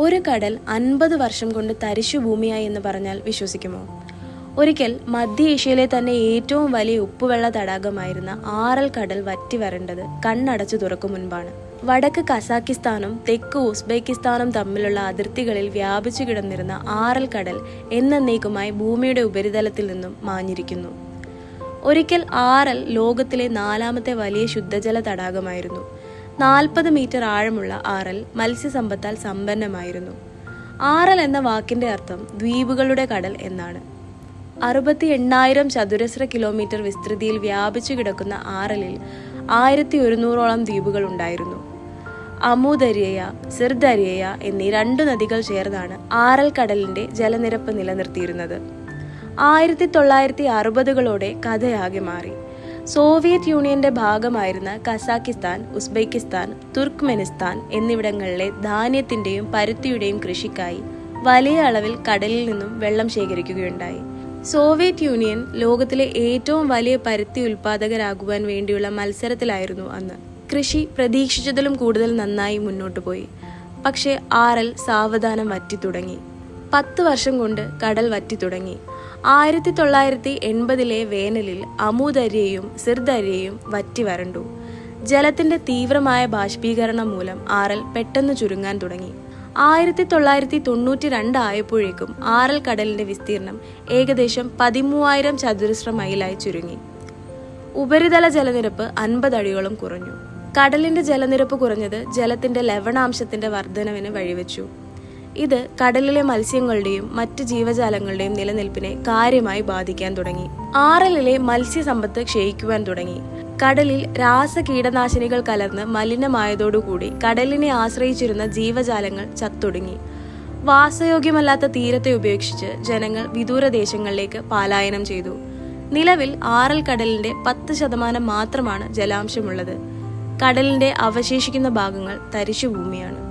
ഒരു കടൽ അൻപത് വർഷം കൊണ്ട് തരിശു ഭൂമിയായി എന്ന് പറഞ്ഞാൽ വിശ്വസിക്കുമോ? ഒരിക്കൽ മധ്യ ഏഷ്യയിലെ തന്നെ ഏറ്റവും വലിയ ഉപ്പുവെള്ള തടാകമായിരുന്ന ആറൽ കടൽ വറ്റി വരേണ്ടത് കണ്ണടച്ചു തുറക്കും മുൻപാണ്. വടക്ക് കസാക്കിസ്ഥാനും തെക്ക് ഉസ്ബെക്കിസ്ഥാനും തമ്മിലുള്ള അതിർത്തികളിൽ വ്യാപിച്ചു കിടന്നിരുന്ന ആറൽ കടൽ എന്നേക്കുമായി ഭൂമിയുടെ ഉപരിതലത്തിൽ നിന്നും മാഞ്ഞിരിക്കുന്നു. ഒരിക്കൽ ആറൽ ലോകത്തിലെ നാലാമത്തെ വലിയ ശുദ്ധജല തടാകമായിരുന്നു. നാൽപ്പത് മീറ്റർ ആഴമുള്ള ആറൽ മത്സ്യസമ്പത്താൽ സമ്പന്നമായിരുന്നു. ആറൽ എന്ന വാക്കിന്റെ അർത്ഥം ദ്വീപുകളുടെ കടൽ എന്നാണ്. അറുപത്തി എണ്ണായിരം ചതുരശ്ര കിലോമീറ്റർ വിസ്തൃതിയിൽ വ്യാപിച്ചു കിടക്കുന്ന ആറലിൽ ആയിരത്തി ഒരുന്നൂറോളം ദ്വീപുകൾ ഉണ്ടായിരുന്നു. അമുദരിയ സിർദരിയ എന്നീ രണ്ടു നദികൾ ചേർന്നാണ് ആറൽ കടലിന്റെ ജലനിരപ്പ് നിലനിർത്തിയിരുന്നത്. ആയിരത്തി തൊള്ളായിരത്തി അറുപതുകളോടെ കഥയാകെ മാറി. സോവിയറ്റ് യൂണിയന്റെ ഭാഗമായിരുന്ന കസാക്കിസ്ഥാൻ ഉസ്ബെക്കിസ്ഥാൻ തുർക്ക്മെനിസ്ഥാൻ എന്നിവിടങ്ങളിലെ ധാന്യത്തിന്റെയും പരുത്തിയുടെയും കൃഷിക്കായി വലിയ അളവിൽ കടലിൽ നിന്നും വെള്ളം ശേഖരിക്കുകയുണ്ടായി. സോവിയറ്റ് യൂണിയൻ ലോകത്തിലെ ഏറ്റവും വലിയ പരുത്തി ഉൽപാദകരാകുവാൻ വേണ്ടിയുള്ള മത്സരത്തിലായിരുന്നു അന്ന്. കൃഷി പ്രതീക്ഷിച്ചതിലും കൂടുതൽ നന്നായി മുന്നോട്ടു പോയി. പക്ഷേ ആറൽ സാവധാനം വറ്റി തുടങ്ങി പത്ത് വർഷം കൊണ്ട് കടൽ വറ്റി തുടങ്ങി ആയിരത്തി തൊള്ളായിരത്തി എൺപതിലെ വേനലിൽ അമൂദര്യയും സിർദര്യയും വറ്റി വരണ്ടു. ജലത്തിന്റെ തീവ്രമായ ബാഷ്പീകരണം മൂലം ആറൽ പെട്ടെന്ന് ചുരുങ്ങാൻ തുടങ്ങി. ആയിരത്തി തൊള്ളായിരത്തി തൊണ്ണൂറ്റി രണ്ട് ആയപ്പോഴേക്കും ആറൽ കടലിന്റെ വിസ്തീർണം ഏകദേശം പതിമൂവായിരം ചതുരശ്ര മൈലായി ചുരുങ്ങി. ഉപരിതല ജലനിരപ്പ് അൻപത് അടിയോളം കുറഞ്ഞു. കടലിന്റെ ജലനിരപ്പ് കുറഞ്ഞത് ജലത്തിന്റെ ലവണാംശത്തിന്റെ വർധനവിന് വഴിവെച്ചു. ഇത് കടലിലെ മത്സ്യങ്ങളുടെയും മറ്റ് ജീവജാലങ്ങളുടെയും നിലനിൽപ്പിനെ കാര്യമായി ബാധിക്കാൻ തുടങ്ങി. ആറലിലെ മത്സ്യസമ്പത്ത് ക്ഷയിക്കുവാൻ തുടങ്ങി. കടലിൽ രാസ കീടനാശിനികൾ കലർന്ന് മലിനമായതോടുകൂടി കടലിനെ ആശ്രയിച്ചിരുന്ന ജീവജാലങ്ങൾ ചത്തൊടുങ്ങി. വാസയോഗ്യമല്ലാത്ത തീരത്തെ ഉപേക്ഷിച്ച് ജനങ്ങൾ വിദൂരദേശങ്ങളിലേക്ക് പാലായനം ചെയ്തു. നിലവിൽ ആറൽ കടലിന്റെ പത്ത് ശതമാനം മാത്രമാണ് ജലാംശമുള്ളത്. കടലിന്റെ അവശേഷിക്കുന്ന ഭാഗങ്ങൾ തരിശുഭൂമിയാണ്.